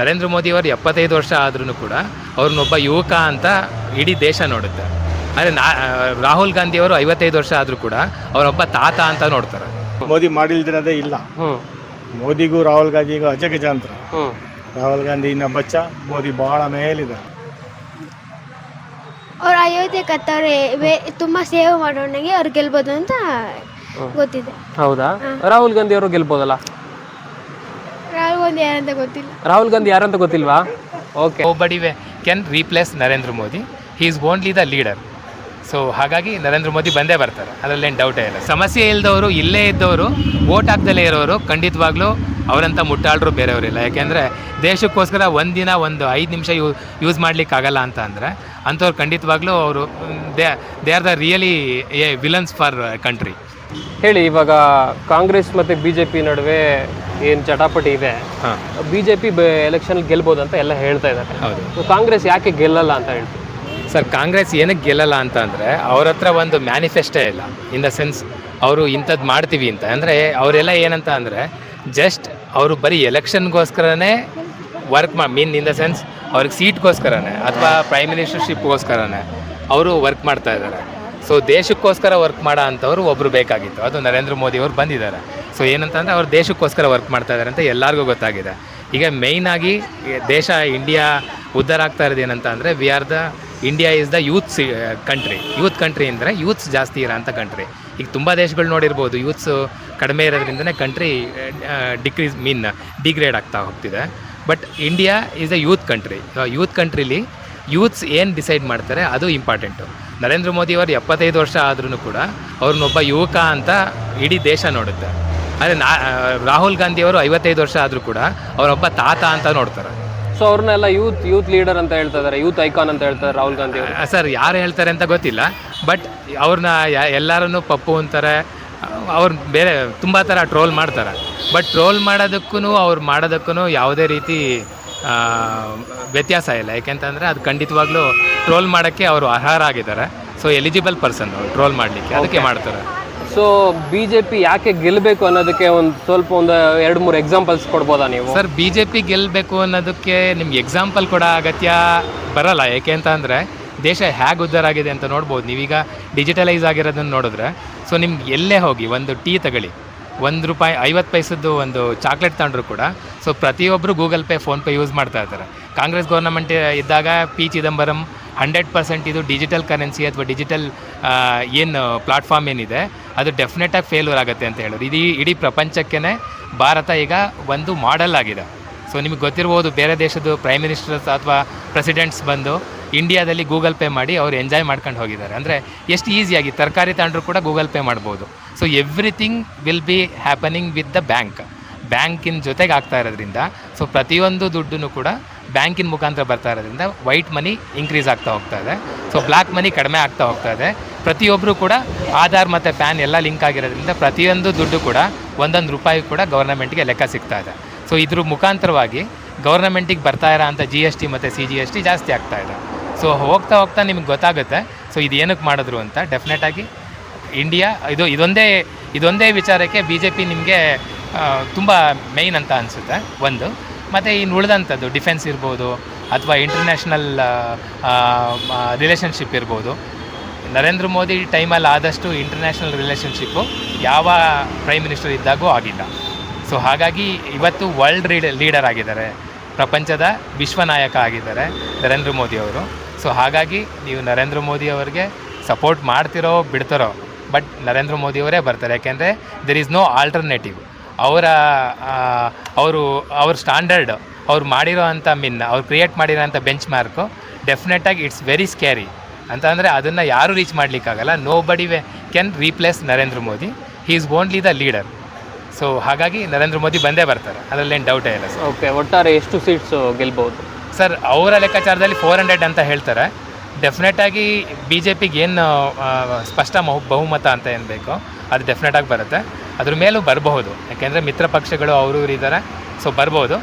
ನರೇಂದ್ರ ಮೋದಿ ಅವರು ಎಪ್ಪತ್ತೈದು ವರ್ಷ ಆದ್ರೂ ಕೂಡ ಅವ್ರನ್ನೊಬ್ಬ ಯುವಕ ಅಂತ ಇಡೀ ದೇಶ ನೋಡುತ್ತೆ. ಆದರೆ ನಾ ರಾಹುಲ್ ಗಾಂಧಿ ಅವರು ಐವತ್ತೈದು ವರ್ಷ ಆದರೂ ಕೂಡ ಅವರೊಬ್ಬ ತಾತ ಅಂತ ನೋಡ್ತಾರೆ. ಮೋದಿ ಮಾಡಿಲ್ದಿರೋದೇ ಇಲ್ಲ. ಹ್ಞೂ ಮೋದಿಗೂ ರಾಹುಲ್ ಗಾಂಧಿಗೂ ಅಜಗಜಾಂತರ ರಾಹುಲ್ ಗಾಂಧಿ ಇನ್ನ ಬಚ್ಚ ಮೋದಿ ಬಹಳ ಮೇಲಿದೆ. ಅವ್ರು ಅಯೋಧ್ಯೆ ಕತ್ತವ್ರೆ ತುಂಬ ಸೇವೆ ಮಾಡೋಣಗೆ ಅವ್ರು ಗೆಲ್ಬೋದು ಅಂತ ಗೊತ್ತಿದೆ. ಹೌದಾ? ರಾಹುಲ್ ಗಾಂಧಿ ಅವರು ಗೆಲ್ಬೋದಲ್ಲ? ಗಾಂಧಿ ಯಾರಂತ ಗೊತ್ತಿಲ್ಲ. ರಾಹುಲ್ ಗಾಂಧಿ ಯಾರಂತ ಗೊತ್ತಿಲ್ವಾ? Okay nobody can replace Narendra Modi. He is only the leader so ಹಾಗಾಗಿ ನರೇಂದ್ರ ಮೋದಿ ಬಂದೇ ಬರ್ತಾರೆ. ಅದರಲ್ಲೇನು ಡೌಟೇ ಇಲ್ಲ. ಸಮಸ್ಯೆ ಇಲ್ಲದವರು ಇಲ್ಲೇ ಇದ್ದವರು ಓಟ್ ಹಾಕ್ದಲೇ ಇರೋರು ಖಂಡಿತವಾಗ್ಲೂ ಅವರಂಥ ಮುಟ್ಟಾಳರು ಬೇರೆಯವರಿಲ್ಲ ಯಾಕೆಂದರೆ ದೇಶಕ್ಕೋಸ್ಕರ ಒಂದಿನ ಒಂದು ಐದು ನಿಮಿಷ ಯೂ ಯೂಸ್ ಮಾಡಲಿಕ್ಕಾಗಲ್ಲ ಅಂತ ಅಂದರೆ ಅಂಥವ್ರು ಖಂಡಿತವಾಗ್ಲೂ ಅವರು they they are the really a villains for country ಹೇಳಿ ಇವಾಗ ಕಾಂಗ್ರೆಸ್ ಮತ್ತು ಬಿ ಜೆ ಪಿ ನಡುವೆ ಏನು ಚಟಾಪಟಿ ಇದೆ ಹಾಂ. ಬಿ ಜೆ ಪಿ ಎಲೆಕ್ಷನ್ ಗೆಲ್ಬೋದು ಅಂತ ಎಲ್ಲ ಹೇಳ್ತಾ ಇದ್ದಾರೆ. ಹೌದು. ಕಾಂಗ್ರೆಸ್ ಯಾಕೆ ಗೆಲ್ಲಲ್ಲ ಅಂತ ಹೇಳ್ತೀವಿ ಸರ್ ಕಾಂಗ್ರೆಸ್ ಏನಕ್ಕೆ ಗೆಲ್ಲಲ್ಲ ಅಂತ ಅಂದರೆ ಅವ್ರ ಹತ್ರ ಒಂದು ಮ್ಯಾನಿಫೆಸ್ಟೇ ಇಲ್ಲ. ಇನ್ ದ ಸೆನ್ಸ್ ಅವರು ಇಂಥದ್ದು ಮಾಡ್ತೀವಿ ಅಂತ. ಅಂದರೆ ಅವರೆಲ್ಲ ಏನಂತ ಅಂದರೆ ಜಸ್ಟ್ ಅವರು ಬರೀ ಎಲೆಕ್ಷನ್ಗೋಸ್ಕರನೇ ವರ್ಕ್ ಮಾ ಮೀನ್ ಇನ್ ದ ಸೆನ್ಸ್ ಅವ್ರಿಗೆ ಸೀಟ್ಗೋಸ್ಕರನೇ ಅಥವಾ ಪ್ರೈಮ್ ಮಿನಿಸ್ಟರ್ಶಿಪ್ಗೋಸ್ಕರನೇ ಅವರು ವರ್ಕ್ ಮಾಡ್ತಾ ಇದ್ದಾರೆ. ಸೊ ದೇಶಕ್ಕೋಸ್ಕರ ವರ್ಕ್ ಮಾಡೋ ಅಂಥವ್ರು ಒಬ್ಬರು ಬೇಕಾಗಿತ್ತು. ಅದು ನರೇಂದ್ರ ಮೋದಿ ಅವರು ಬಂದಿದ್ದಾರೆ. ಸೊ ಏನಂತಂದರೆ ಅವ್ರು ದೇಶಕ್ಕೋಸ್ಕರ ವರ್ಕ್ ಮಾಡ್ತಾ ಇದ್ದಾರೆ ಅಂತ ಎಲ್ಲರಿಗೂ ಗೊತ್ತಾಗಿದೆ. ಈಗ ಮೇಯ್ನ್ ಆಗಿ ದೇಶ ಇಂಡಿಯಾ ಉದ್ಧಾರ ಆಗ್ತಾ ಇರೋದು ಏನಂತ ಅಂದರೆ we are the India is the youths country youth country ಅಂದರೆ ಯೂತ್ಸ್ ಜಾಸ್ತಿ ಇರೋಂಥ ಕಂಟ್ರಿ ಈಗ ತುಂಬ ದೇಶಗಳು ನೋಡಿರ್ಬೋದು ಯೂತ್ಸು ಕಡಿಮೆ ಇರೋದ್ರಿಂದನೇ ಕಂಟ್ರಿ ಡಿಕ್ರೀಸ್ ಮೀನ್ ಡಿಗ್ರೇಡ್ ಆಗ್ತಾ ಹೋಗ್ತಿದೆ. But India is a youth country youth ಕಂಟ್ರಿಲಿ youths ಏನು ಡಿಸೈಡ್ ಮಾಡ್ತಾರೆ, ಅದು ಇಂಪಾರ್ಟೆಂಟು ನರೇಂದ್ರ ಮೋದಿ ಅವರು ಎಪ್ಪತ್ತೈದು ವರ್ಷ ಆದ್ರೂ ಕೂಡ ಅವ್ರನ್ನೊಬ್ಬ ಯುವಕ ಅಂತ ಇಡೀ ದೇಶ ನೋಡುತ್ತೆ. ಆದರೆ ನಾ ರಾಹುಲ್ ಗಾಂಧಿಯವರು ಐವತ್ತೈದು ವರ್ಷ ಆದರೂ ಕೂಡ ಅವರೊಬ್ಬ ತಾತ ಅಂತ ನೋಡ್ತಾರೆ. ಸೊ ಅವ್ರನ್ನೆಲ್ಲ ಯೂತ್ ಯೂತ್ ಲೀಡರ್ ಅಂತ ಹೇಳ್ತಾ ಇದ್ದಾರೆ ಯೂತ್ ಐಕಾನ್ ಅಂತ ಹೇಳ್ತಾರೆ ರಾಹುಲ್ ಗಾಂಧಿ ಅವರು. ಸರ್ ಯಾರು ಹೇಳ್ತಾರೆ ಅಂತ ಗೊತ್ತಿಲ್ಲ ಬಟ್ ಅವ್ರನ್ನ ಎಲ್ಲರನ್ನು ಪಪ್ಪು ಅಂತಾರೆ. ಅವ್ರು ಬೇರೆ ತುಂಬ ಥರ ಟ್ರೋಲ್ ಮಾಡ್ತಾರೆ. ಬಟ್ ಟ್ರೋಲ್ ಮಾಡೋದಕ್ಕೂ ಅವ್ರು ಮಾಡೋದಕ್ಕೂ ಯಾವುದೇ ರೀತಿ ವ್ಯತ್ಯಾಸ ಇಲ್ಲ. ಯಾಕೆಂತಂದರೆ ಅದು ಖಂಡಿತವಾಗ್ಲೂ ಟ್ರೋಲ್ ಮಾಡೋಕ್ಕೆ ಅವರು ಅರ್ಹರಾಗಿದ್ದಾರೆ. ಸೊ ಎಲಿಜಿಬಲ್ ಪರ್ಸನ್ ಟ್ರೋಲ್ ಮಾಡಲಿಕ್ಕೆ. ಅದಕ್ಕೆ ಮಾಡ್ತಾರೆ. ಸೊ ಬಿ ಜೆ ಪಿ ಯಾಕೆ ಗೆಲ್ಲಬೇಕು ಅನ್ನೋದಕ್ಕೆ ಒಂದು ಸ್ವಲ್ಪ ಒಂದು ಎರಡು ಮೂರು ಎಕ್ಸಾಂಪಲ್ಸ್ ಕೊಡ್ಬೋದಾ ನೀವು? ಸರ್ ಬಿ ಜೆ ಪಿ ಗೆಲ್ಲಬೇಕು ಅನ್ನೋದಕ್ಕೆ ನಿಮ್ಗೆ ಎಕ್ಸಾಂಪಲ್ ಕೂಡ ಅಗತ್ಯ ಬರಲ್ಲ. ಏಕೆ ಅಂತ ಅಂದರೆ ದೇಶ ಹೇಗೆ ಉದ್ಧಾರ ಆಗಿದೆ ಅಂತ ನೋಡ್ಬೋದು. ನೀವೀಗ ಡಿಜಿಟಲೈಸ್ ಆಗಿರೋದನ್ನು ನೋಡಿದ್ರೆ ಸೊ ನಿಮ್ಗೆ ಎಲ್ಲೇ ಹೋಗಿ ಒಂದು ಟೀ ತಗೊಳ್ಳಿ. ಒಂದು ರೂಪಾಯಿ, ಐವತ್ತು ಪೈಸದ್ದು ಒಂದು ಚಾಕ್ಲೇಟ್ ತಗೊಂಡ್ರು ಕೂಡ. ಸೊ ಪ್ರತಿಯೊಬ್ಬರು ಗೂಗಲ್ ಪೇ ಫೋನ್ಪೇ ಯೂಸ್ ಮಾಡ್ತಾ ಇರ್ತಾರೆ ಕಾಂಗ್ರೆಸ್ ಗೌರ್ನಮೆಂಟ್ ಇದ್ದಾಗ ಪಿ ಚಿದಂಬರಂ ಹಂಡ್ರೆಡ್ ಪರ್ಸೆಂಟ್ ಇದು ಡಿಜಿಟಲ್ ಕರೆನ್ಸಿ ಅಥವಾ ಡಿಜಿಟಲ್ ಏನು ಪ್ಲಾಟ್ಫಾರ್ಮ್ ಏನಿದೆ, ಅದು ಡೆಫಿನೆಟಾಗಿ ಫೇಲ್ಯೂರ್ ಆಗುತ್ತೆ ಅಂತ ಹೇಳೋದು ಇಡೀ ಇಡೀ ಪ್ರಪಂಚಕ್ಕೇ ಭಾರತ ಈಗ ಒಂದು ಮಾಡೆಲ್ ಆಗಿದೆ. ಸೊ ನಿಮಗೆ ಗೊತ್ತಿರ್ಬೋದು ಬೇರೆ ದೇಶದ ಪ್ರೈಮ್ ಮಿನಿಸ್ಟರ್ಸ್ ಅಥವಾ ಪ್ರೆಸಿಡೆಂಟ್ಸ್ ಬಂದು ಇಂಡಿಯಾದಲ್ಲಿ ಗೂಗಲ್ ಪೇ ಮಾಡಿ ಅವ್ರು ಎಂಜಾಯ್ ಮಾಡ್ಕೊಂಡು ಹೋಗಿದ್ದಾರೆ. ಅಂದರೆ ಎಷ್ಟು ಈಸಿಯಾಗಿ ತರಕಾರಿ ತಗೊಂಡ್ರು ಕೂಡ ಗೂಗಲ್ ಪೇ ಮಾಡ್ಬೋದು. So everything will be happening with the bank ಬ್ಯಾಂಕಿನ ಜೊತೆಗೆ ಆಗ್ತಾ ಇರೋದ್ರಿಂದ ಸೊ ಪ್ರತಿಯೊಂದು ದುಡ್ಡು ಕೂಡ ಬ್ಯಾಂಕಿನ ಮುಖಾಂತರ ಬರ್ತಾ ಇರೋದ್ರಿಂದ ವೈಟ್ ಮನಿ ಇನ್ಕ್ರೀಸ್ ಆಗ್ತಾ ಹೋಗ್ತಾ ಇದೆ. ಸೊ ಬ್ಲ್ಯಾಕ್ ಮನಿ ಕಡಿಮೆ ಆಗ್ತಾ ಹೋಗ್ತಾ ಇದೆ. ಪ್ರತಿಯೊಬ್ಬರು ಕೂಡ ಆಧಾರ್ ಮತ್ತು ಪ್ಯಾನ್ ಎಲ್ಲ ಲಿಂಕ್ ಆಗಿರೋದ್ರಿಂದ ಪ್ರತಿಯೊಂದು ದುಡ್ಡು ಕೂಡ ಒಂದೊಂದು ರೂಪಾಯಿ ಕೂಡ ಗೌರ್ನಮೆಂಟ್ಗೆ ಲೆಕ್ಕ ಸಿಗ್ತಾ ಇದೆ. ಸೊ ಇದ್ರ ಮುಖಾಂತರವಾಗಿ ಗೌರ್ನಮೆಂಟಿಗೆ ಬರ್ತಾ ಇರೋ ಅಂಥ ಜಿ ಎಸ್ ಟಿ ಮತ್ತು ಸಿ ಜಿ ಎಸ್ ಟಿ ಜಾಸ್ತಿ ಆಗ್ತಾ ಇದೆ. ಸೊ ಹೋಗ್ತಾ ಹೋಗ್ತಾ ನಿಮ್ಗೆ ಗೊತ್ತಾಗುತ್ತೆ. ಸೊ ಇದು ಏನಕ್ಕೆ ಮಾಡಿದ್ರು ಅಂತ ಡೆಫಿನೆಟಾಗಿ ಇಂಡಿಯಾ ಇದು, ಇದೊಂದೇ ಇದೊಂದೇ ವಿಚಾರಕ್ಕೆ ಬಿ ಜೆ ಪಿ ನಿಮಗೆ ತುಂಬ ಮೇಯ್ನ್ ಅಂತ ಅನಿಸುತ್ತೆ, ಒಂದು. ಮತ್ತು ಇನ್ನು ಉಳಿದಂಥದ್ದು ಡಿಫೆನ್ಸ್ ಇರ್ಬೋದು, ಅಥವಾ ಇಂಟರ್ನ್ಯಾಷನಲ್ ರಿಲೇಷನ್ಶಿಪ್ ಇರ್ಬೋದು. ನರೇಂದ್ರ ಮೋದಿ ಟೈಮಲ್ಲಿ ಆದಷ್ಟು ಇಂಟರ್ನ್ಯಾಷನಲ್ ರಿಲೇಷನ್ಶಿಪ್ಪು ಯಾವ ಪ್ರೈಮ್ ಮಿನಿಸ್ಟರ್ ಇದ್ದಾಗೂ ಆಗಿಲ್ಲ. ಸೊ ಹಾಗಾಗಿ ಇವತ್ತು ವರ್ಲ್ಡ್ ಲೀಡರ್ ಆಗಿದ್ದಾರೆ. ಪ್ರಪಂಚದ ವಿಶ್ವನಾಯಕ ಆಗಿದ್ದಾರೆ ನರೇಂದ್ರ ಮೋದಿ ಅವರು. ಸೊ ಹಾಗಾಗಿ ನೀವು ನರೇಂದ್ರ ಮೋದಿ ಅವರಿಗೆ ಸಪೋರ್ಟ್ ಮಾಡ್ತಿರೋ, ಬಿಡ್ತಾರೋ ಬಟ್ ನರೇಂದ್ರ ಮೋದಿಯವರೇ ಬರ್ತಾರೆ. ಯಾಕೆಂದರೆ ದೆರ್ ಈಸ್ ನೋ ಆಲ್ಟರ್ನೇಟಿವ್ ಅವರ ಅವರು, ಅವ್ರ ಸ್ಟ್ಯಾಂಡರ್ಡ್ ಅವ್ರು ಮಾಡಿರೋ ಅಂಥ ಮಿನ್ ಅವ್ರು ಕ್ರಿಯೇಟ್ ಮಾಡಿರೋ ಅಂಥ ಬೆಂಚ್ ಮಾರ್ಕು ಡೆಫಿನೆಟಾಗಿ ಇಟ್ಸ್ ವೆರಿ ಸ್ಕ್ಯಾರಿ ಅಂತ ಅಂದರೆ ಅದನ್ನು ಯಾರೂ reach ಮಾಡಲಿಕ್ಕಾಗಲ್ಲ. Nobody we can replace Narendra Modi. He is only the leader so ಹಾಗಾಗಿ ನರೇಂದ್ರ ಮೋದಿ ಬಂದೇ ಬರ್ತಾರೆ. ಅದರಲ್ಲೇನು ಡೌಟೇ ಇಲ್ಲ. ಓಕೆ ಒಟ್ಟಾರೆ ಎಷ್ಟು ಸೀಟ್ಸು ಗೆಲ್ಬಹುದು? ಸರ್ ಅವರ ಲೆಕ್ಕಾಚಾರದಲ್ಲಿ ಫೋರ್ ಹಂಡ್ರೆಡ್ ಅಂತ ಹೇಳ್ತಾರೆ. ಡೆಫಿನೆಟಾಗಿ ಬಿ ಜೆ ಪಿಗೆ ಏನು ಸ್ಪಷ್ಟ ಬಹು ಬಹುಮತ ಅಂತ ಏನು ಬೇಕೋ ಅದು ಡೆಫಿನೆಟಾಗಿ ಬರುತ್ತೆ. ಅದ್ರ ಮೇಲೂ ಬರಬಹುದು. ಯಾಕೆಂದರೆ ಮಿತ್ರ ಪಕ್ಷಗಳು ಅವರು ಇದ್ದಾರೆ ಸೊ ಬರ್ಬೋದು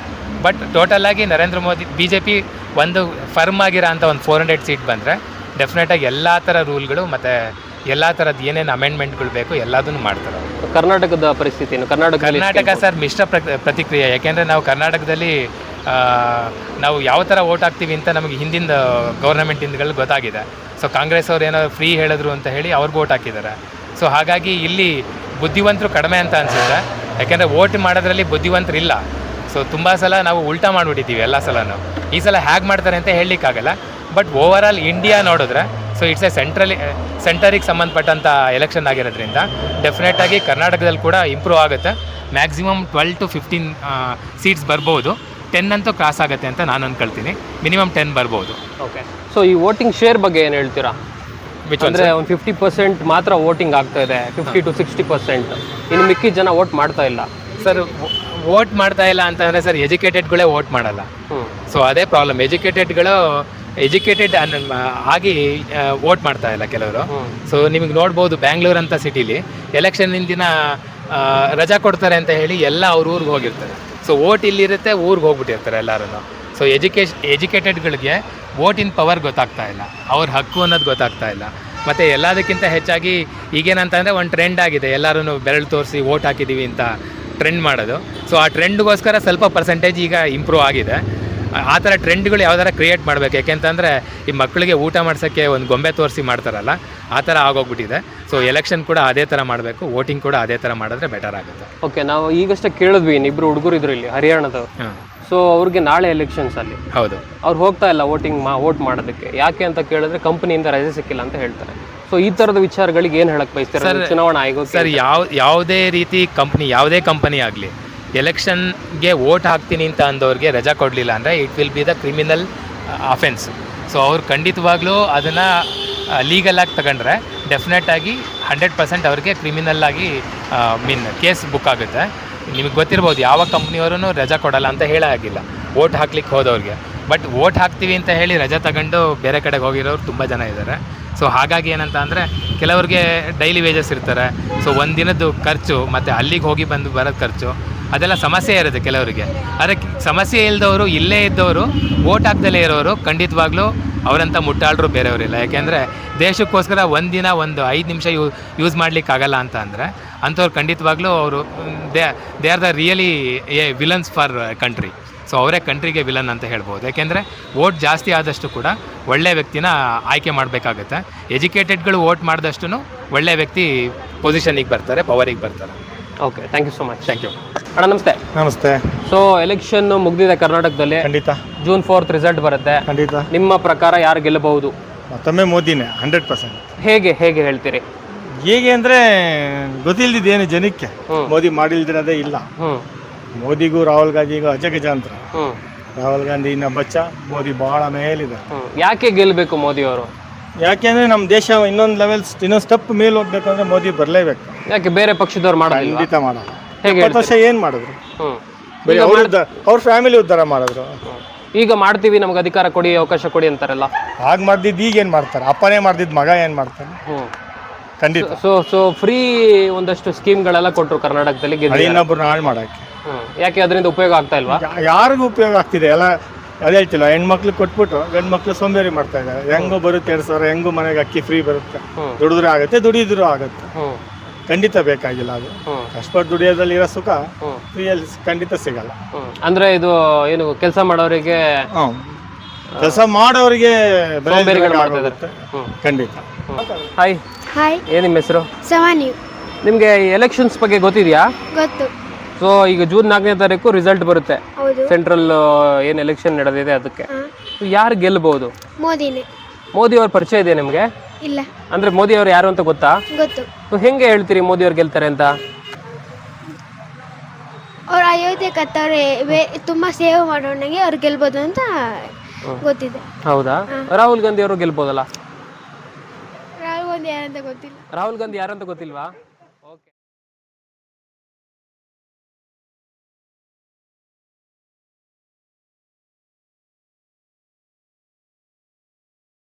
but ಟೋಟಲಾಗಿ Narendra Modi B J P ಒಂದು ಫರ್ಮ್ ಆಗಿರೋ ಅಂಥ ಒಂದು ಫೋರ್ ಹಂಡ್ರೆಡ್ ಸೀಟ್ ಬಂದರೆ ಡೆಫಿನೆಟಾಗಿ ಎಲ್ಲ ಥರ ರೂಲ್ಗಳು ಮತ್ತು ಎಲ್ಲ ಥರದ್ದು ಏನೇನು ಅಮೆಂಡ್ಮೆಂಟ್ಗಳು ಬೇಕು ಎಲ್ಲದನ್ನು ಮಾಡ್ತಾರೆ ಕರ್ನಾಟಕದ ಪರಿಸ್ಥಿತಿ ಕರ್ನಾಟಕ ಕರ್ನಾಟಕ ಸರ್ ಮಿಶ್ರ ಪ್ರ ಪ್ರತಿಕ್ರಿಯೆ. ಯಾಕೆಂದರೆ ನಾವು ಕರ್ನಾಟಕದಲ್ಲಿ ನಾವು ಯಾವ ಥರ ಓಟ್ ಹಾಕ್ತೀವಿ ಅಂತ ನಮಗೆ ಹಿಂದಿನ ಗೌರ್ನಮೆಂಟಿಂದಗಳು ಗೊತ್ತಾಗಿದೆ. ಸೊ ಕಾಂಗ್ರೆಸ್ ಅವ್ರು ಏನೋ ಫ್ರೀ ಹೇಳಿದ್ರು ಅಂತ ಹೇಳಿ ಅವ್ರಿಗೆ ಓಟ್ ಹಾಕಿದ್ದಾರೆ. ಸೊ ಹಾಗಾಗಿ ಇಲ್ಲಿ ಬುದ್ಧಿವಂತರು ಕಡಿಮೆ ಅಂತ ಅನಿಸುತ್ತೆ. ಯಾಕೆಂದರೆ ಓಟ್ ಮಾಡೋದ್ರಲ್ಲಿ ಬುದ್ಧಿವಂತರು ಇಲ್ಲ. ಸೊ ತುಂಬ ಸಲ ನಾವು ಉಲ್ಟಾ ಮಾಡಿಬಿಟ್ಟಿದ್ದೀವಿ ಎಲ್ಲ ಸಲನೂ. ಈ ಸಲ ಹೇಗೆ ಮಾಡ್ತಾರೆ ಅಂತ ಹೇಳಲಿಕ್ಕಾಗಲ್ಲ. ಬಟ್ ಓವರ್ ಆಲ್ ಇಂಡಿಯಾ ನೋಡಿದ್ರೆ ಸೊ ಇಟ್ಸ್ ಎ ಸೆಂಟ್ರಲಿ ಸೆಂಟರಿಗೆ ಸಂಬಂಧಪಟ್ಟಂಥ ಎಲೆಕ್ಷನ್ ಆಗಿರೋದ್ರಿಂದ ಡೆಫಿನೆಟಾಗಿ ಕರ್ನಾಟಕದಲ್ಲಿ ಕೂಡ ಇಂಪ್ರೂವ್ ಆಗುತ್ತೆ. Maximum twelve to fifteen seats ಬರ್ಬೋದು. ಟೆನ್ ಅಂತೂ ಕ್ರಾಸ್ ಆಗುತ್ತೆ ಅಂತ ನಾನು ಅನ್ಕೊಳ್ತೀನಿ. ಮಿನಿಮಮ್ ಟೆನ್ ಬರ್ಬೋದು. ಓಕೆ ಸೊ ಈ ವೋಟಿಂಗ್ ಶೇರ್ ಬಗ್ಗೆ ಏನು ಹೇಳ್ತೀರಾ? ವಿಚ್ ಅಂದರೆ ಒಂದು ಫಿಫ್ಟಿ ಪರ್ಸೆಂಟ್ ಮಾತ್ರ ವೋಟಿಂಗ್ ಆಗ್ತಾ ಇದೆ. ಫಿಫ್ಟಿ ಟು ಸಿಕ್ಸ್ಟಿ ಪರ್ಸೆಂಟ್ ಇನ್ನು ಮಿಕ್ಕಿ ಜನ ವೋಟ್ ಮಾಡ್ತಾ ಇಲ್ಲ. ಸರ್ ವೋಟ್ ಮಾಡ್ತಾ ಇಲ್ಲ ಅಂತಂದರೆ ಸರ್ ಎಜುಕೇಟೆಡ್ಗಳೇ ವೋಟ್ ಮಾಡಲ್ಲ. ಸೊ ಅದೇ ಪ್ರಾಬ್ಲಮ್ ಎಜುಕೇಟೆಡ್ಗಳು ಎಜುಕೇಟೆಡ್ ಆಗಿ ವೋಟ್ ಮಾಡ್ತಾ ಇಲ್ಲ ಕೆಲವರು. ಸೊ ನಿಮಗೆ ನೋಡ್ಬೋದು ಬ್ಯಾಂಗ್ಳೂರ್ ಅಂತ ಸಿಟಿಲಿ ಎಲೆಕ್ಷನ್ ದಿನ ರಜಾ ಕೊಡ್ತಾರೆ ಅಂತ ಹೇಳಿ ಎಲ್ಲ ಅವ್ರ ಊರಿಗೆ ಹೋಗಿರ್ತಾರೆ. ಸೊ ವೋಟ್ ಇಲ್ಲಿರುತ್ತೆ, ಊರಿಗೆ ಹೋಗ್ಬಿಟ್ಟಿರ್ತಾರೆ ಎಲ್ಲರೂ ಸೊ ಎಜುಕೇಶ್ ಎಜುಕೇಟೆಡ್ಗಳಿಗೆ ವೋಟಿನ ಪವರ್ ಗೊತ್ತಾಗ್ತಾ ಇಲ್ಲ. ಅವ್ರ ಹಕ್ಕು ಅನ್ನೋದು ಗೊತ್ತಾಗ್ತಾ ಇಲ್ಲ. ಮತ್ತು ಎಲ್ಲದಕ್ಕಿಂತ ಹೆಚ್ಚಾಗಿ ಈಗೇನಂತಂದರೆ ಒಂದು ಟ್ರೆಂಡ್ ಆಗಿದೆ. ಎಲ್ಲರೂ ಬೆರಳು ತೋರಿಸಿ ವೋಟ್ ಹಾಕಿದ್ದೀವಿ ಅಂತ ಟ್ರೆಂಡ್ ಮಾಡೋದು. ಸೊ ಆ ಟ್ರೆಂಡ್ಗೋಸ್ಕರ ಸ್ವಲ್ಪ ಪರ್ಸೆಂಟೇಜ್ ಈಗ ಇಂಪ್ರೂವ್ ಆಗಿದೆ. ಆ- ಥರ ಟ್ರೆಂಡ್ಗಳು ಯಾವ್ದಾರ ಕ್ರಿಯೇಟ್ ಮಾಡಬೇಕು? ಯಾಕೆಂತಂದರೆ ಈ ಮಕ್ಕಳಿಗೆ ಊಟ ಮಾಡ್ಸೋಕ್ಕೆ ಒಂದು ಗೊಂಬೆ ತೋರಿಸಿ ಮಾಡ್ತಾರಲ್ಲ ಆ ಥರ ಆಗೋಗ್ಬಿಟ್ಟಿದೆ. ಸೊ ಎಲೆಕ್ಷನ್ ಕೂಡ ಅದೇ ಥರ ಮಾಡಬೇಕು. ವೋಟಿಂಗ್ ಕೂಡ ಅದೇ ಥರ ಮಾಡಿದ್ರೆ ಬೆಟರ್ ಆಗುತ್ತೆ. ಓಕೆ ನಾವು ಈಗಷ್ಟೇ ಕೇಳಿದ್ವಿ ಇನ್ನಿಬ್ರು ಹುಡುಗರು ಇದ್ರು ಇಲ್ಲಿ ಹರಿಯಾಣದವ್ರು ಹಾಂ. ಸೊ ಅವ್ರಿಗೆ ನಾಳೆ ಎಲೆಕ್ಷನ್ಸ್ ಅಲ್ಲಿ. ಹೌದು. ಅವ್ರು ಹೋಗ್ತಾ ಇಲ್ಲ ವೋಟಿಂಗ್ ಮಾ ವೋಟ್ ಮಾಡೋದಕ್ಕೆ. ಯಾಕೆ ಅಂತ ಕೇಳಿದ್ರೆ ಕಂಪ್ನಿಯಿಂದ ರಜೆ ಸಿಕ್ಕಿಲ್ಲ ಅಂತ ಹೇಳ್ತಾರೆ. ಸೊ ಈ ಥರದ ವಿಚಾರಗಳಿಗೆ ಏನು ಹೇಳಕ್ಕೆ ಬಯಸ್ತಾರೆ? ಚುನಾವಣಾ ಆಯೋಗ ಸರ್ ಯಾವ ಯಾವುದೇ ರೀತಿ ಕಂಪ್ನಿ ಯಾವುದೇ ಕಂಪನಿ ಆಗಲಿ ಎಲೆಕ್ಷನ್ಗೆ ವೋಟ್ ಹಾಕ್ತೀನಿ ಅಂತ ಅಂದವ್ರಿಗೆ ರಜಾ ಕೊಡಲಿಲ್ಲ ಅಂದರೆ it will be the criminal offence so ಅವ್ರು ಖಂಡಿತವಾಗ್ಲೂ ಅದನ್ನು ಲೀಗಲ್ ಆಗಿ ತಗೊಂಡ್ರೆ ಡೆಫಿನೆಟ್ ಆಗಿ ಹಂಡ್ರೆಡ್ ಪರ್ಸೆಂಟ್ ಅವ್ರಿಗೆ ಕ್ರಿಮಿನಲ್ ಆಗಿ ಮೀನ್ ಕೇಸ್ ಬುಕ್ ಆಗುತ್ತೆ. ನಿಮಗೆ ಗೊತ್ತಿರ್ಬೋದು ಯಾವ ಕಂಪ್ನಿಯವರು ರಜಾ ಕೊಡಲ್ಲ ಅಂತ ಹೇಳೋ ಆಗಿಲ್ಲ. ವೋಟ್ ಹಾಕ್ಲಿಕ್ಕೆ ಹೋದವ್ರಿಗೆ. ಬಟ್ ವೋಟ್ ಹಾಕ್ತೀವಿ ಅಂತ ಹೇಳಿ ರಜಾ ತಗೊಂಡು ಬೇರೆ ಕಡೆಗೆ ಹೋಗಿರೋರು ತುಂಬ ಜನ ಇದ್ದಾರೆ. ಸೊ ಹಾಗಾಗಿ ಏನಂತ ಅಂದರೆ ಕೆಲವ್ರಿಗೆ ಡೈಲಿ ವೇಜಸ್ ಇರ್ತಾರೆ. ಸೊ ಒಂದು ದಿನದ್ದು ಖರ್ಚು, ಮತ್ತು ಅಲ್ಲಿಗೆ ಹೋಗಿ ಬಂದು ಬರೋದು ಖರ್ಚು. ಅದೆಲ್ಲ ಸಮಸ್ಯೆ ಇರುತ್ತೆ ಕೆಲವರಿಗೆ. ಅದಕ್ಕೆ ಸಮಸ್ಯೆ ಇಲ್ಲದವರು ಇಲ್ಲೇ ಇದ್ದವರು ಓಟ್ ಹಾಕ್ದಲೇ ಇರೋರು, ಖಂಡಿತವಾಗ್ಲೂ ಅವರಂಥ ಮುಟ್ಟಾಳರು ಬೇರೆಯವರಿಲ್ಲ. ಯಾಕೆಂದರೆ ದೇಶಕ್ಕೋಸ್ಕರ ಒಂದಿನ ಒಂದು ಐದು ನಿಮಿಷ ಯೂ ಯೂಸ್ ಮಾಡಲಿಕ್ಕಾಗಲ್ಲ ಅಂತ ಅಂದರೆ, ಅಂಥವ್ರು ಖಂಡಿತವಾಗ್ಲೂ ಅವರು, they they are the really a villains for country so ಅವರೇ ಕಂಟ್ರಿಗೆ ವಿಲನ್ ಅಂತ ಹೇಳ್ಬೋದು. ಯಾಕೆಂದರೆ ವೋಟ್ ಜಾಸ್ತಿ ಆದಷ್ಟು ಕೂಡ ಒಳ್ಳೆ ವ್ಯಕ್ತಿನ ಆಯ್ಕೆ ಮಾಡಬೇಕಾಗತ್ತೆ. ಎಜುಕೇಟೆಡ್ಗಳು ವೋಟ್ ಮಾಡಿದಷ್ಟು ಒಳ್ಳೆ ವ್ಯಕ್ತಿ ಪೊಸಿಷನಿಗೆ ಬರ್ತಾರೆ ಪವರಿಗೆ ಬರ್ತಾರೆ. Okay thank you so much thank you ಅಣ್ಣ ನಮಸ್ತೆ. ನಮಸ್ತೆ. ಸೊ ಎಲೆಕ್ಷನ್ ಮುಗ್ದಿದೆ ಕರ್ನಾಟಕದಲ್ಲಿ. ಖಂಡಿತ. ಜೂನ್ ಫೋರ್ತ್ ರಿಸಲ್ಟ್ ಬರುತ್ತೆ. ಖಂಡಿತ. ನಿಮ್ಮ ಪ್ರಕಾರ ಯಾರು ಗೆಲ್ಲಬಹುದು? ಮತ್ತೊಮ್ಮೆ ಮೋದಿನೇ ಹಂಡ್ರೆಡ್ ಪರ್ಸೆಂಟ್ ಹೇಗೆ ಹೇಗೆ ಹೇಳ್ತೀರಿ? ಹೇಗೆ ಅಂದರೆ ಗೊತ್ತಿಲ್ದಿದ್ದೇನು ಜನಕ್ಕೆ. ಹ್ಮ್. ಮೋದಿ ಮಾಡಿಲ್ದಿರೋದೇ ಇಲ್ಲ. ಹ್ಮ್. ಮೋದಿಗೂ ರಾಹುಲ್ ಗಾಂಧಿಗೂ ಅಜಗಜಾಂತರ. ಹ್ಮ್. ರಾಹುಲ್ ಗಾಂಧಿ ಇನ್ನ ಬಚ್ಚ ಮೋದಿ ಬಹಳ ಮೇಲಿದೆ. ಹ್ಮ್. ಯಾಕೆ ಗೆಲ್ಲಬೇಕು ಮೋದಿ ಅವರು ಯಾಕೆಂದ್ರೆ ನಮ್ಮ ದೇಶ ಇನ್ನೊಂದು ಲೆವೆಲ್ ಇನ್ನೊಂದು ಸ್ಟೆಪ್ ಮೇಲೆ ಹೋಗ್ಬೇಕಂದ್ರೆ ಮೋದಿ ಬರಲೇಬೇಕು. ಯಾಕೆ ಬೇರೆ ಪಕ್ಷದವ್ರು ಮಾಡಲ್ಲ ಖಂಡಿತ ಮಾಡಲ್ಲ ಹೇಗೆ ಇಪ್ಪತ್ತು ವರ್ಷ ಏನು ಮಾಡಿದ್ರು? ಹ್ಮ್. ಬರೀ ಅವ್ರ ಅವ್ರ ಫ್ಯಾಮಿಲಿ ಉದ್ಧಾರ ಮಾಡಿದ್ರು. ಈಗ ಮಾಡ್ತೀವಿ ನಮ್ಗೆ ಅಧಿಕಾರ ಕೊಡಿ ಅವಕಾಶ ಕೊಡಿ ಅಂತಾರಲ್ಲ. ಆಗ ಮಾಡ್ದಿದ್ದು ಈಗ ಏನು ಮಾಡ್ತಾರೆ? ಅಪ್ಪನೇ ಮಾಡ್ದಿದ್ದು ಮಗ ಏನು ಮಾಡ್ತಾನೆ ಹ್ಮ್. ಖಂಡಿತ. ಸೊ ಸೊ ಫ್ರೀ ಒಂದಷ್ಟು ಸ್ಕೀಮ್ಗಳೆಲ್ಲ ಕೊಟ್ಟರು ಕರ್ನಾಟಕದಲ್ಲಿ ಗೆದ್ದು ಇನ್ನೊಬ್ರನ್ನ ಹಾಳು ಮಾಡಕ್ಕೆ. ಹ್ಮ್. ಯಾಕೆ ಅದರಿಂದ ಉಪಯೋಗ ಆಗ್ತಾ ಇಲ್ವಾ? ಯಾ- ಯಾರಿಗೂ ಉಪಯೋಗ ಆಗ್ತಿದೆ. ಎಲ್ಲ ಅದೇ ಹೇಳ್ತಿಲ್ಲ ಹೆಣ್ಮಕ್ಳು ಕೊಟ್ಬಿಟ್ಟು ಗಂಡು ಮಕ್ಳು ಸೋಂಬೇರಿ ಮಾಡ್ತಾ ಇದ್ದಾರೆ. ಹೆಂಗೋ ಬರುತ್ತೆ ಎರಡು ಸಾವಿರ ಹೆಂಗೋ ಮನೆಗೆ ಅಕ್ಕಿ ಫ್ರೀ ಬರುತ್ತೆ. ದುಡಿದ್ರೆ ಆಗುತ್ತೆ ದುಡಿದ್ರು ಆಗುತ್ತೆ. ಖಂಡಿತ ಬೇಕಾಗಿಲ್ಲ ಅದು. ಕಷ್ಟಪಟ್ಟು ದುಡಿಯೋದ್ರಲ್ಲಿ ಇರೋ ಸುಖ ಫ್ರೀಯಲ್ಲಿ ಖಂಡಿತ ಸಿಗಲ್ಲ. ಅಂದ್ರೆ ಇದು ಏನು ಕೆಲಸ ಮಾಡೋರಿಗೆ ಕೆಲಸ ಮಾಡೋರಿಗೆ ಖಂಡಿತ. ಹಾಯ್ ಹಾಯ್ ಏನ್ ನಿಮ್ಮ ಹೆಸರು? ಸವಾನಿ. ನಿಮಗೆ ಎಲೆಕ್ಷನ್ಸ್ ಬಗ್ಗೆ ಗೊತ್ತಿದ್ಯಾ? ಗೊತ್ತು. ಸೊ ಈಗ ಜೂನ್ ನಾಲ್ಕನೇ ತಾರೀಕು ರಿಸಲ್ಟ್ ಬರುತ್ತೆ. ಸೆಂಟ್ರಲ್ ಏನ್ ಎಲೆಕ್ಷನ್ ನಡೆದಿದೆ ಅದಕ್ಕೆ. ಯಾರು ಗೆಲ್ಲಬಹುದು ಮೋದಿನೇ. ಮೋದಿ ಅವ್ರ ಪರಿಚಯ ಇದೆ ನಿಮಗೆ? ಇಲ್ಲ. ಅಂದ್ರೆ ಮೋದಿ ಅವ್ರು ಯಾರು ಅಂತ ಗೊತ್ತಾ? ಗೊತ್ತು. ಹೆಂಗೆ ಹೇಳ್ತೀರಿ ಮೋದಿ ಅವ್ರು ಗೆಲ್ತಾರೆ ಅಂತ? ಅವ್ರು ಅಯೋಧ್ಯೆ ಕತ್ತವ್ರೆ ತುಂಬಾ ಸೇವೆ ಮಾಡೋಣಗೆ ಅವ್ರು ಗೆಲ್ಬೋದು ಅಂತ ಗೊತ್ತಿದೆ. ಹೌದಾ? ರಾಹುಲ್ ಗಾಂಧಿ ಅವರು ಗೆಲ್ಬೋದಲ್ಲ? ರಾಹುಲ್ ಗಾಂಧಿ ಯಾರಂತ ಗೊತ್ತಿಲ್ಲ. ರಾಹುಲ್ ಗಾಂಧಿ ಯಾರಂತ ಗೊತ್ತಿಲ್ವಾ?